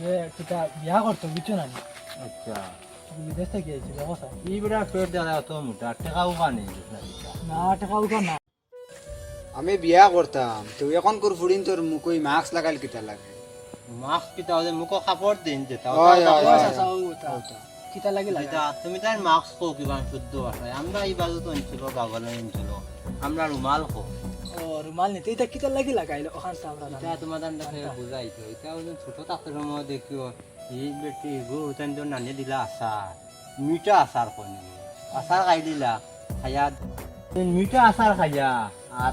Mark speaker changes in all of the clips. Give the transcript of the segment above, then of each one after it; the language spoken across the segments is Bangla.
Speaker 1: যা কিতা বিয়া করতো বুঝছ না
Speaker 2: আচ্ছা
Speaker 1: বিদেশ থেকে আইছে ব্যবসা
Speaker 2: ই বেটা পেট দাদা অত মোটা
Speaker 1: টাকা উঠা না
Speaker 3: আমি বিয়া করতাম। তো এখন করে ফুড়িন তোর মুখই মাস্ক লাগাইল কিতা লাগে?
Speaker 2: মাছ পিতা হলে মুখ কাপড় দিন
Speaker 1: ওটা কিতা লাগে লাগে?
Speaker 2: তুমি তাই মাস্ক কো কিবা শুদ্ধ ভাষায় আমরা এই বাজু তো অঞ্চল বাগল অঞ্চল আমরা রুমাল কো
Speaker 1: ও রুমাল নিতে। এটা কিতা লাগি লাগাইলো ওখান আমরা
Speaker 2: এটা তোমার দান্ডাকে বুঝাইছো এটা হলো ছোট থাকতে সময় দেখিও এই বেটি গো তেন তো নানি দিলা আচার মিঠা আচার কোনি আচার খাই দিলা। খাইয়া মিঠা আচার খাইয়া। আর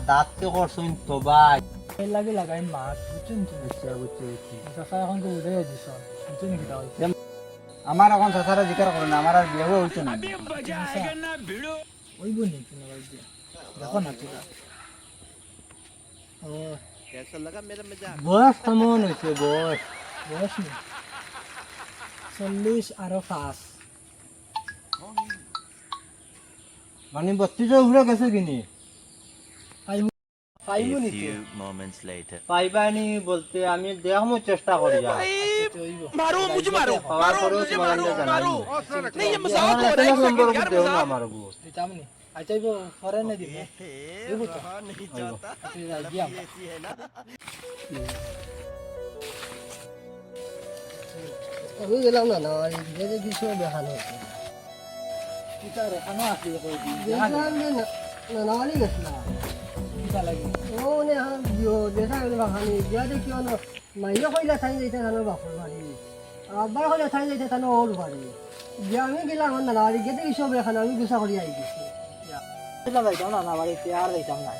Speaker 2: করছুন তোবাই
Speaker 1: এই লাগে লাগাই মাছ বুঝছেন তো?
Speaker 2: বুঝছি
Speaker 1: এখন তো বুঝছেন
Speaker 3: আমার এখন চাচারা জিকার করে না আমার আর বিয়ে হইতো না।
Speaker 1: ওই বনি দেখো না কিনা। ও
Speaker 2: বয়স কেমন হয়েছে বয়স?
Speaker 1: বয়স নেই চল্লিশ আরও পাঁচ।
Speaker 2: মানে বত্রিশের উপরে গেছে কিনি?
Speaker 1: পাইব
Speaker 4: A
Speaker 1: নি
Speaker 4: few moments later.
Speaker 2: পাইবানি বলতে আমি দেখমো চেষ্টা করি
Speaker 1: মারো মুঝে মারো
Speaker 2: পাওয়ার পরেও তোমার জানাই নম্বর দেও না আমার বউ
Speaker 1: দিতাম নি আইতাইব পরে না দিব দিব তো আচ্ছা দিয়াম
Speaker 5: আমি গেলাম না না যে যে কিছু দেখানো
Speaker 1: কিতা রেখানো আছে কই দি
Speaker 5: দেখলাম যে না না নালি গেছিলাম
Speaker 1: কিতা লাগি
Speaker 5: ও নে বিও দেখা গেল বাহানি বিয়া দেখি অন মাইয়া কইলা থাই যাইতে থানো বাপর বাড়ি। আবার কইলা থাই যাইতে থানো ওর বাড়ি। বিয়া আমি গেলাম না নালি গেতে কিছু দেখানো আমি গুছা করি আই গেছি।
Speaker 1: যাইতাম না না বাড়িতে আর যাইতাম না।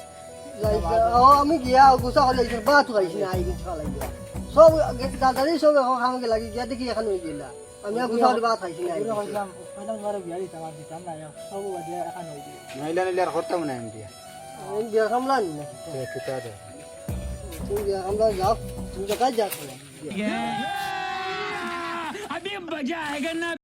Speaker 5: ও আমি গিয়া গুছা করি আইছি বা তো আইছি না আই গেছি ফালাই গিয়া সব দাদারি সব এখন খামকে লাগি গিয়া দেখি এখন হয়ে গেলা। আমি আর গুছা করি বা খাইছি না গেছি।
Speaker 1: কইলাম কইলাম ঘরে বিয়া দিতাম আর দিতাম না সব বাদে এখন হই দি
Speaker 3: নাইলে নাইলে আর করতাম না আমি বিয়া
Speaker 5: আমি বিয়া খামলাম না
Speaker 3: কিতা রে
Speaker 5: তুমি বিয়া খামলা যাও তুমি তো কাজ যাও